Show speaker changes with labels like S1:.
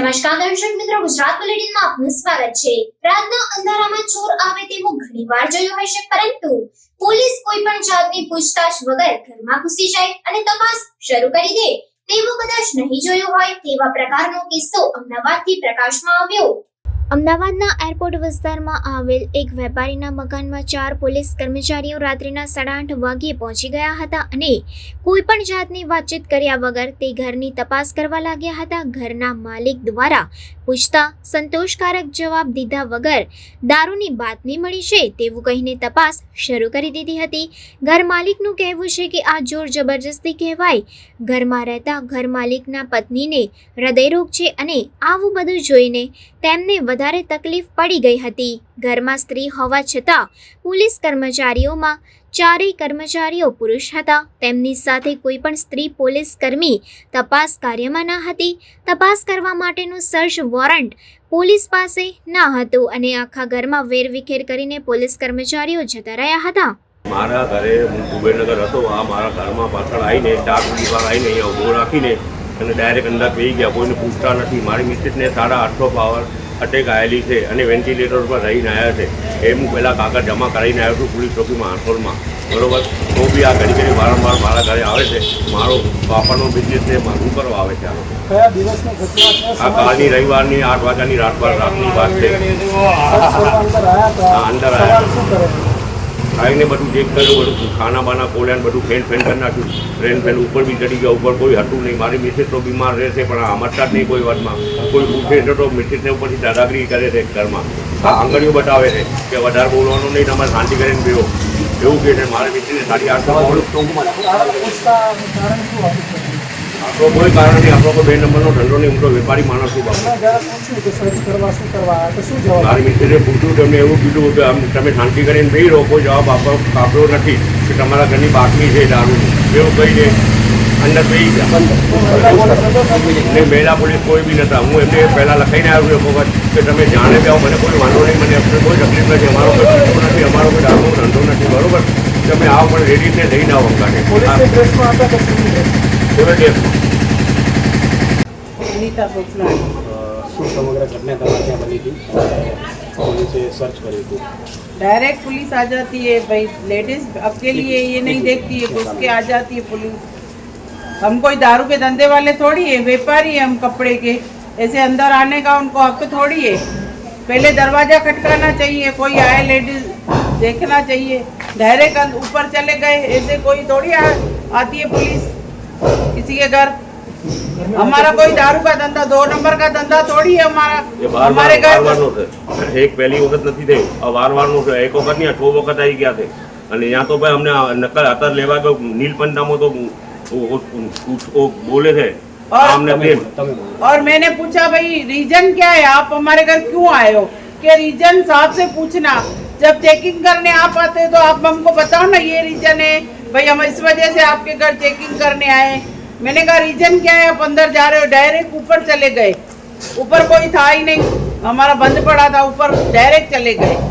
S1: નમસ્કાર દર્શક મિત્રો, ગુજરાત બુલેટિનમાં આપનું સ્વાગત છે. રાતના અંધારામાં ચોર આવે તેવું ઘણીવાર જોયું હશે પરંતુ પોલીસ કોઈ પણ જાતની પૂછતાછ વગર ઘરમાં ઘૂસી જાય અને તપાસ શરૂ કરી દે. તેવું કદાચ નહીં જોયું હોય તેવા પ્રકારનો કિસ્સો અમદાવાદથી પ્રકાશમાં આવ્યો. અમદાવાદના એરપોર્ટ વિસ્તારમાં આવેલ એક વેપારીના મકાનમાં ચાર પોલીસ કર્મચારીઓ રાત્રિના સાડા આઠ વાગ્યે પહોંચી ગયા હતા અને કોઈ પણ જાતની વાતચીત કર્યા વગર તે ઘરની તપાસ કરવા લાગ્યા હતા. ઘરના માલિક દ્વારા પૂછતા સંતોષકારક જવાબ દીધા વગર દારૂની બાતમી મળી છે તેવું કહીને તપાસ શરૂ કરી દીધી હતી. ઘર માલિકનું કહેવું છે કે આ જોર જબરજસ્તી કહેવાય. ઘરમાં રહેતા ઘર માલિકના પત્નીને હૃદયરોગ છે અને આવું બધું જોઈને તેમને વધારે તકલીફ પડી ગઈ હતી. ઘરમાં સ્ત્રી હોવા છતાં પોલીસ કર્મચારીઓમાં ચારેય કર્મચારીઓ પુરુષ હતા. તેમની સાથે કોઈ પણ સ્ત્રી પોલીસ કર્મી તપાસ કાર્યમાં ન હતી. તપાસ કરવા માટેનું સર્ચ વોરંટ પોલીસ પાસે ન હતું અને આખા ઘરમાં વેરવિખેર કરીને પોલીસ કર્મચારીઓ જતા રહ્યા હતા.
S2: મારા ઘરે હું કુબેરનગર હતો. આ મારા ઘરમાં પાછળ આવીને ચાર દીવાર આવીને અહીંયા ઊભો રાખીને અને ડાયરેક્ટ અંદર પી ગયા. કોઈને પૂછતા નથી. મારી મિસિસને સાડા આઠસો પાવર અટેક આવેલી છે અને વેન્ટિલેટર પર રહીને આવ્યા છે. એ હું પહેલાં કાગળ જમા કરાવીને આવ્યો છું પોલીસ ચોકીમાં આંખોલમાં બરોબર? તો બી આ ઘડી ઘડી વારંવાર મારા ઘરે આવે છે. મારો પાપાનો બિઝનેસ છે મારું કરવા આવે છે આ લોકો. આ કાલની રવિવારની આઠ વાગ્યાની રાત રાતની વાત છે.
S3: અંદર આયા
S2: આવીને બધું ચેક કર્યું, બધું ખાના બાના ખોલ્યા બધું ફેન ફેન કરી નાખ્યું. ફેન ફેન ઉપર બી ચડી ગયા, ઉપર કોઈ હતું નહીં. મારી મિસેસ તો બીમાર રહેશે પણ આ સમજતા જ નહીં કોઈ વાતમાં. કોઈ ઉઠે છે તો મિસેસને ઉપરથી દાદાગીરી કરે છે ઘરમાં. આ આંગળીઓ બતાવે છે કે વધારે બોલવાનું નહીં, તમારે શાંતિ કરીને બેહો. એવું કહે છે, મારે મિસેસને સાડી આઠસો આપણો કોઈ કારણ નહીં આપણો કોઈ બે નંબરનો ધંધો નહીં. હું તો વેપારી માણસ છું બાપુ. મારી મિત્રે પૂછ્યું તમને એવું કીધું કે આમ તમે શાંતિ કરીને બે રહો કોઈ જવાબ આપો આપ્યો નથી કે તમારા ઘરની બાકી છે દારૂ એવું કહીને અંદર બેહી મહિલા પોલીસ કોઈ બી નતા. હું એમને પહેલાં લખાઈને આવ્યો એક વખત કે તમે જાણે બી આવો. મને કોઈ વાંધો નહીં. મને અમને કોઈ તકલીફ નથી. અમારો કોઈ ધંધો નથી. અમારો કોઈ દારૂનો ધંધો નથી. બરોબર? તમે આવો પણ રેડીને લઈને આવો અંગાને
S3: પોલીસની ડ્રેસમાં હતા કે સિવિલ ડ્રેસ
S2: પોલીસ ડ્રેસમાં
S4: અનિતા પોપલાણી
S3: શું સમગ્ર ઘટના તમારે ત્યાં બની હતી પોલીસે સર્ચ કર્યું હતું
S4: डायरेक्ट पुलिस आ जाती है भाई लेडीज अकेली है ये नहीं देखती है घुस के आ जाती है पुलिस हम कोई दारू के धंधे वाले थोड़ी है व्यापारी है हम कपड़े के ऐसे अंदर आने का उनको हक थोड़ी है पहले दरवाजा खटकाना चाहिए कोई आए लेडीज देखना चाहिए डायरेक्ट ऊपर चले गए ऐसे कोई थोड़ी आ, आती है पुलिस किसी के घर हमारा कोई दारू का धंधा दो नंबर का धंधा थोड़ी है हमारा
S2: એ બાર
S4: हमारे
S2: વાર
S4: घर
S2: વારનું છે એક પહેલી વખત નથી થયું આ વાર વારનું છે એક વખત નહીં આ છ વખત આવી ગયા છે અને ત્યાં તો ભાઈ અમને આ નકલ અત્યારે લેવા ગયો નીલ પંચામાં તો ઓ- ઓ- ઓ- ઓ બોલે છે
S4: और-
S2: આમને
S3: તમે
S2: તેમ
S3: બોલો, તમે બોલો
S4: और मैंने पूछा भाई रीजन क्या है आप हमारे घर क्यों आए हो कि रीजन साहब से पूछना जब चेकिंग करने आप आते हो तो आप हमको बताओ ना ये रीजन है भाई हम इस वजह से आपके घर चेकिंग करने आए मैंने कहा रीजन क्या है आप अंदर जा रहे हो डायरेक्ट ऊपर चले गए ऊपर कोई था ही नहीं हमारा बंद पड़ा था ऊपर डायरेक्ट चले गए